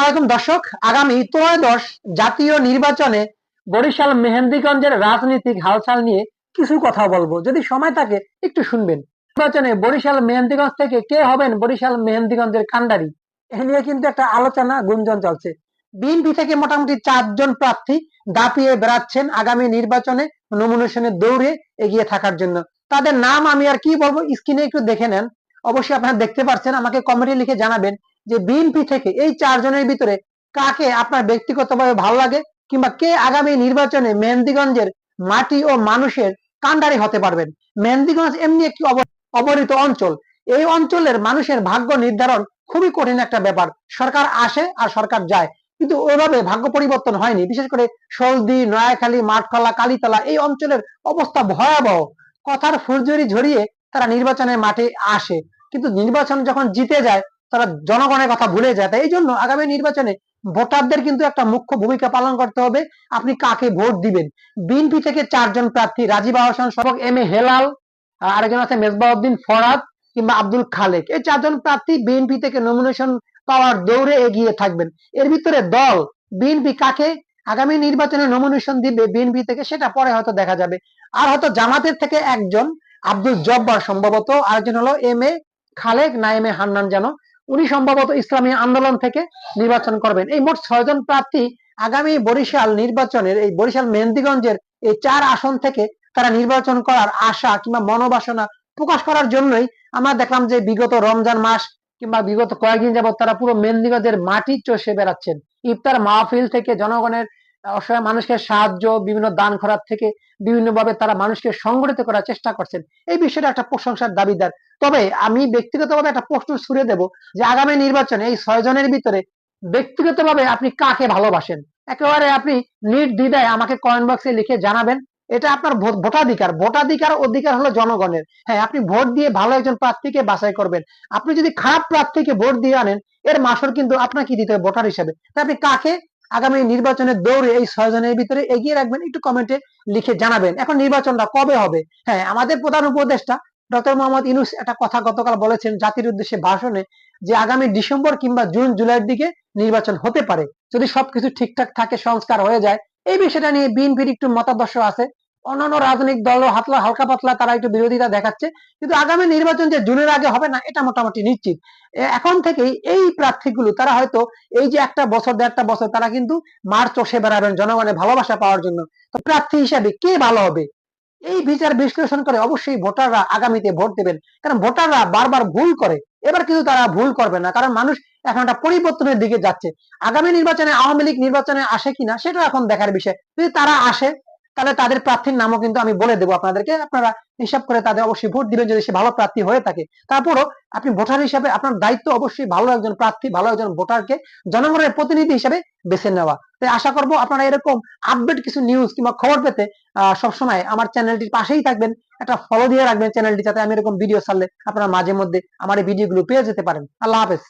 আলাইকুম দর্শক। আগামী ত্রয়োদশ জাতীয় নির্বাচনে বরিশাল মেহেন্দিগঞ্জের রাজনৈতিক হালচাল নিয়ে কিছু কথা বলব। যদি সময় থাকে, একটু শুনবেন। নির্বাচনে বরিশাল মেহেন্দিগঞ্জ থেকে কে হবেন বরিশাল মেহেন্দিগঞ্জের কান্ডারি এ নিয়ে কিন্তু একটা আলোচনা, গুঞ্জন চলছে। বিএনপি থেকে মোটামুটি চারজন প্রার্থী দাপিয়ে বেড়াচ্ছেন আগামী নির্বাচনে নমিনেশনের দৌড়ে এগিয়ে থাকার জন্য। তাদের নাম আমি আর কি বলব, স্ক্রিনে একটু দেখে নেন। অবশ্যই আপনারা দেখতে পাচ্ছেন আমাকে কমেন্টে লিখে জানাবেন যে বিএনপি থেকে এই চারজনের ভিতরে কাকে আপনার ব্যক্তিগতভাবে ভালো লাগে কিংবা কে আগামী নির্বাচনে মেহেন্দিগঞ্জের মাটি ও মানুষের কান্ডারি হতে পারবেন? মেহেন্দিগঞ্জ এমনি একটি অব- অবহেলিত অঞ্চল। এই অঞ্চলের মানুষের ভাগ্য নির্ধারণ খুবই কঠিন একটা ব্যাপার। সরকার আসে আর সরকার যায়। কিন্তু ওইভাবে ভাগ্য পরিবর্তন হয়নি। বিশেষ করে সলদি নয়াখালী মাঠখলা কালীতলা এই অঞ্চলের অবস্থা ভয়াবহ। কথার ফুরজুরি ঝরিয়ে তারা নির্বাচনের মাঠে আসে। কিন্তু নির্বাচন যখন জিতে যায় তারা জনগণের কথা ভুলে যায়। তাই এই জন্য আগামী নির্বাচনে ভোটারদের কিন্তু একটা মুখ্য ভূমিকা পালন করতে হবে। আপনি কাকে ভোট দিবেন? বিএনপি থেকে চারজন প্রার্থী, রাজীব আহসান সবক, এম এ হেলাল আরেকজন আছে মেজবাউদ্দিন ফরাদ কিংবা আব্দুল খালেক। এই চারজন প্রার্থী বিএনপি থেকে নমিনেশন পাওয়ার দৌড়ে এগিয়ে থাকবেন। এর ভিতরে দল, বিএনপি কাকে আগামী নির্বাচনে নমিনেশন দিবে বিএনপি থেকে সেটা পরে হয়তো দেখা যাবে। আর হয়তো জামাতের থেকে একজন আব্দুল জব্বার সম্ভবত। আরেকজন হলো এম এ খালেক না এম এ হান্নান যেন। উনি সম্ভবত ইসলামী আন্দোলন থেকে নির্বাচন করবেন। এই মোট ছয়জন প্রার্থী আগামী বরিশাল নির্বাচনের, এই বরিশাল মেহেন্দিগঞ্জের এই চার আসন থেকে তারা নির্বাচন করার আশা কিংবা মনোবাসনা প্রকাশ করার জন্যই আমরা দেখলাম যে বিগত রমজান মাস কিংবা বিগত কয়েকদিন যাবত তারা পুরো মেহেন্দিগঞ্জের মাটি চষে বেড়াচ্ছেন। ইফতার মাহফিল থেকে জনগণের অসহায় মানুষকে সাহায্য, বিভিন্ন দান খরার থেকে বিভিন্নভাবে তারা মানুষকে সংগঠিত করার চেষ্টা করছেন। এই বিষয়টা একটা প্রশংসার দাবিদার। তবে আমি ব্যক্তিগতভাবে একটা প্রশ্ন ছুড়ে দেব যে আগামী নির্বাচনে এই ছয় জনের ভিতরে ব্যক্তিগতভাবে আপনি কাকে ভালোবাসেন? একেবারে আপনি নির্দ্বিধায় আমাকে কমেন্ট বক্সে লিখে জানাবেন। এটা আপনার ভোট- ভোটাধিকার। ভোটাধিকার অধিকার হলো জনগণের। হ্যাঁ আপনি ভোট দিয়ে ভালো একজন প্রার্থীকে বাছাই করবেন। আপনি যদি খারাপ প্রার্থীকে ভোট দিয়ে আনেন, এর মাসর কিন্তু আপনাকে দিতে হবে ভোটার হিসেবে। তাই আপনি কাকে আগামী নির্বাচনের দৌড়ে এই ছয় জনের ভিতরে এগিয়ে রাখবেন, একটু কমেন্টে লিখে জানাবেন। এখন নির্বাচনটা কবে হবে? হ্যাঁ আমাদের প্রধান উপদেষ্টা ডক্টর মোহাম্মদ ইনুস একটা কথা গতকাল বলেছেন জাতির উদ্দেশ্যে ভাষণে যে আগামী ডিসেম্বর কিংবা জুন, জুলাইয়ের দিকে নির্বাচন হতে পারে। যদি সবকিছু ঠিকঠাক থাকে, সংস্কার হয়ে যায়, এই বিষয়টা নিয়ে বিএনপির একটু মতাদর্শ আছে। অন্যান্য রাজনৈতিক দল হাতলা, হালকা পাতলা তারা একটু বিরোধিতা দেখাচ্ছে। কিন্তু আগামী নির্বাচন যে জুনের আগে হবে না, এটা মোটামুটি নিশ্চিত। এখন থেকেই এই প্রার্থীগুলো, তারা হয়তো এই যে একটা বছর, দেড়টা বছর, তারা কিন্তু মার চষে বেড়াবেন জনগণের ভালোবাসা পাওয়ার জন্য। তো প্রার্থী হিসাবে কে ভালো হবে? এই বিচার বিশ্লেষণ করে অবশ্যই ভোটাররা আগামীতে ভোট দেবেন। কারণ ভোটাররা বারবার ভুল করে। এবার কিন্তু তারা ভুল করবে না, কারণ মানুষ এখন একটা পরিবর্তনের দিকে যাচ্ছে। আগামী নির্বাচনে আওয়ামী লীগ নির্বাচনে আসে কিনা, সেটা এখন দেখার বিষয়। যদি তারা আসে তাহলে তাদের প্রার্থীর নামও কিন্তু আমি বলে দেবো আপনাদেরকে। আপনারা হিসাব করে তাদের অবশ্যই ভোট দিবেন যদি সে ভালো প্রার্থী হয়ে থাকে। তারপরও আপনি ভোটার হিসাবে আপনার দায়িত্ব অবশ্যই ভালো একজন প্রার্থী ভালো একজন ভোটারকে জনগণের প্রতিনিধি হিসেবে বেছে নেওয়া। তাই আশা করব আপনারা এরকম আপডেট কিছু নিউজ কিংবা খবর পেতে আহ, সবসময় আমার চ্যানেলটির পাশেই থাকবেন। একটা ফলো দিয়ে রাখবেন চ্যানেলটি যাতে আমি এরকম ভিডিও ছাড়লে আপনারা মাঝে মধ্যে আমার এই ভিডিওগুলো পেয়ে যেতে পারেন। আল্লাহ হাফেজ।